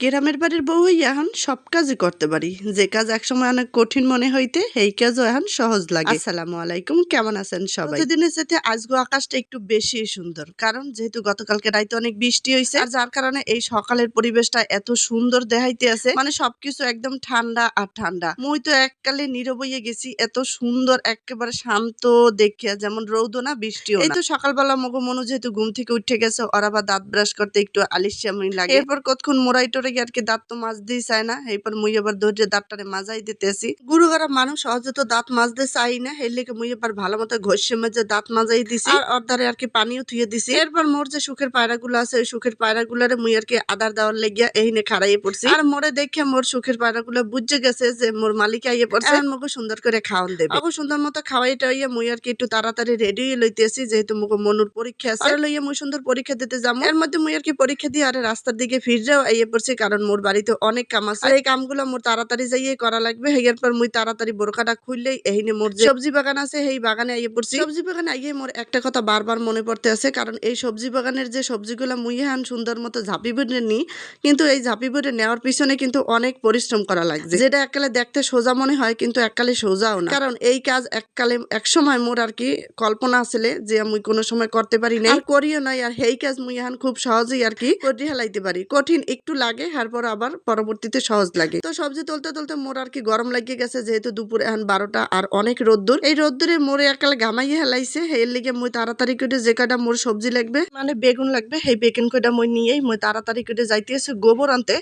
গ্রামের বাড়ির বউ হইয়া এখন সব কাজই করতে পারি। যে কাজ একসময় অনেক কঠিন মনে হইতে এই কাজও এখন সহজ লাগে। আসসালামু আলাইকুম কেমন আছেন সবাই? প্রতিদিনের সাথে আজগো আকাশটা একটু বেশি সুন্দর কারণ যেহেতু গতকালকে রাইতে অনেক বৃষ্টি হয়েছে আর যার কারণে এই সকালের পরিবেশটা এত সুন্দর দেখাইতে আছে। মানে সবকিছু একদম ঠান্ডা আর ঠান্ডা। মুই তো এককালে নীরবইয়ে গেছি এত সুন্দর একেবারে শান্ত দেখিয়া যেমন রৌদ না বৃষ্টিও এই তো সকালবেলা মগো মনু যেহেতু ঘুম থেকে উঠে গেছে ওরা বা দাঁত ব্রাশ করতে একটু আলিশ্যামি লাগে। এরপর কতক্ষণ মোড়াই গিয়ে আর কি দাঁত তো মাছ দিয়ে চায় না। এরপর মুই এবার ধৈর্য দাঁতটারে মাজাই দিতেছি। গুরু গুরুগারা মানুষ সহজে তো দাঁত মাজতে চাই না। এর লেগে মুই এবার ভালো মতো ঘষে মেজে দাঁত মাজাই দিছি। আর অর্ধারে আর কি পানিও থুয়ে দিছি। এরপর মোর যে সুখের পায়রাগুলো আছে ওই সুখের পায়রাগুলারে মুই আর কি আদার দেওয়ার লেগিয়া এইনে খাড়াইয়ে পড়ছি। আর মোরে দেখে মোর সুখের পায়রাগুলো বুঝে গেছে যে মোর মালিক আইয়ে পড়ছে। এখন মুখে সুন্দর করে খাওয়ান দেবে। অগো সুন্দর মতো খাওয়াই টাইয়া মুই আর কি একটু তাড়াতাড়ি রেডি হয়ে লইতেছি যেহেতু মুখে মনুর পরীক্ষা আছে। আর লইয়া মুই সুন্দর পরীক্ষা দিতে যাব। এর মধ্যে মুই আর কি পরীক্ষা দিয়ে আর রাস্তার দিকে ফিররেও আইয়ে পড়ছি। কারণ মোর বাড়িতে অনেক কাম আছে। এই কামগুলো মোর তাড়াতাড়ি যাইয়ে করা লাগবে। এর পর মুই তাড়াতাড়ি বোরকাটা খুললেই এইনে মোর যে সবজি বাগান আছে এই বাগানে আইয়ে পড়ছি। সবজি বাগানে আইয়ে মোর একটা কথা বারবার মনে পড়তে আছে কারণ এই সবজি বাগানের যে সবজিগুলো মুই হান সুন্দর মতো ঝাঁপি বেড়ে নিই কিন্তু এই ঝাঁপি বেড়ে নেওয়ার পিছনে কিন্তু অনেক পরিশ্রম করা লাগছে। যেটা এককালে দেখতে সোজা মনে হয় কিন্তু এককালে সোজাও না। কারণ এই কাজ এককালে এক সময় মোর আর কি কল্পনা আসলে যে মুই কোনো সময় করতে পারি না আর করিও নাই আর এই কাজ মুই এখন খুব সহজেই আর কি করে হেলাইতে পারি। কঠিন একটু লাগে তারপর আবার পরবর্তীতে সহজ লাগে। তো সবজি তুলতে তুলতে মোর আর কি গরম লাগিয়ে গেছে, যেহেতু দুপুর এখন বারোটা আর অনেক রোদ্দুর। এই রোদ্দুরে মোরে এককালে ঘামাইয়ে হেলাইছে এর লিগে মুই তাড়াতাড়ি করে যে কটা মোর সবজি লাগবে মানে বেগুন লাগবে, সেই বেগুন কটা মই নিয়েই মুই তাড়াতাড়ি করে যাইতেছে গোবর আনতে।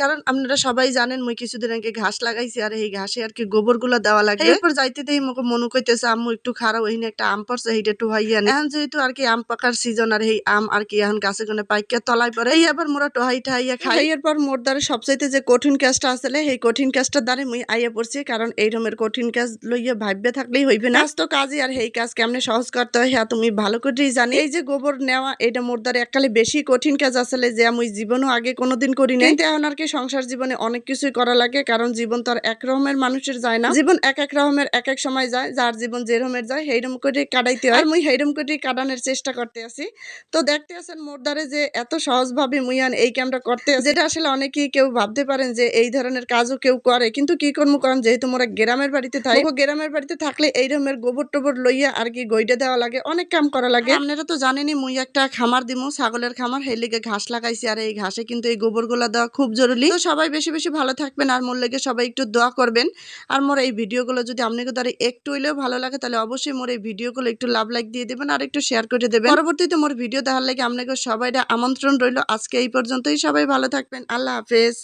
কারণ আপনারা সবাই জানেন মই কিছুদিন আগে ঘাস লাগাইছি আর এই ঘাসে আর কি গোবরগুলা দেওয়া লাগে এরপর যাইতে দেই মুখে মনু কইতেছে, আম্মু, একটু খারাপ ওইখানে একটা আম পড়ছে, সেইটা একটু হাইয়া নেই এখন যেহেতু আর কি আম পাকার সিজন আর এই আম আর কি এখন গাছে কোনে পাইকা তলায় পরে এই আবার মোরা টোহাই ঠাইয়া খাই। এরপর মোর দ্বারা সবচাইতে যে কঠিন কাজটা আসলে এই কঠিন কাজটার দ্বারা মুই আইয়া পড়ছি কারণ এই রকমের কঠিন কাজ লইয়া ভাববে থাকলেই হইবে না। তো কাজই আর এই কাজ কেমনে সহজ করতে হয় হ্যাঁ তুমি ভালো করেই জানি। এই যে গোবর নেওয়া এটা মোর দ্বারা এককালে বেশি কঠিন কাজ আসলে যে আমি জীবনও আগে কোনোদিন করি নাই কিন্তু এখন আর কি সংসার জীবনে অনেক কিছুই করা লাগে কারণ জীবন তো আর এক রকমের মানুষের যায় না। জীবন এক এক রকমের এক এক সময় যায় যার জীবন যে রকমের যায় সেই সেইরকম করে কাটাইতে হয়। আর মুই সেইরকম করে কাটানোর চেষ্টা করতে আছি। তো দেখতে আছেন মোর দ্বারে যে এত সহজভাবে মুইয়ান এই কামটা করতে আছি, যেটা আসলে অনেকেই কেউ ভাবতে পারেন যে এই ধরনের কাজও কেউ করে। কিন্তু কি করব কারণ যেহেতু মোরা গ্রামের বাড়িতে থাকি গ্রামের বাড়িতে থাকলে এই রকমের গোবর টোবর লইয়া আর কি গইডা দেওয়া লাগে অনেক কাম করা লাগে। আপনারা তো জানেনই মুই একটা খামার দিমু ছাগলের খামার। সেই লিগে ঘাস লাগাইছি আর এই ঘাসে কিন্তু এই গোবরগুলা দেওয়া খুব জরুরি। তো সবাই বেশি বেশি ভালো থাকবেন আর মোর লেগে সবাই একটু দোয়া করবেন। আর মোর এই ভিডিওগুলো যদি আপনাকে দ্বারা একটু হইলেও ভালো লাগে তাহলে অবশ্যই মোর এই ভিডিওগুলো একটু লাভ লাইক দিয়ে দেবেন আর একটু শেয়ার করে দেবেন। পরবর্তীতে মোর ভিডিও দেখার লাগে আপনাকে সবাইটা আমন্ত্রণ রইল। আজকে এই পর্যন্তই সবাই ভালো থাকবেন। আল্লাহ হাফেজ।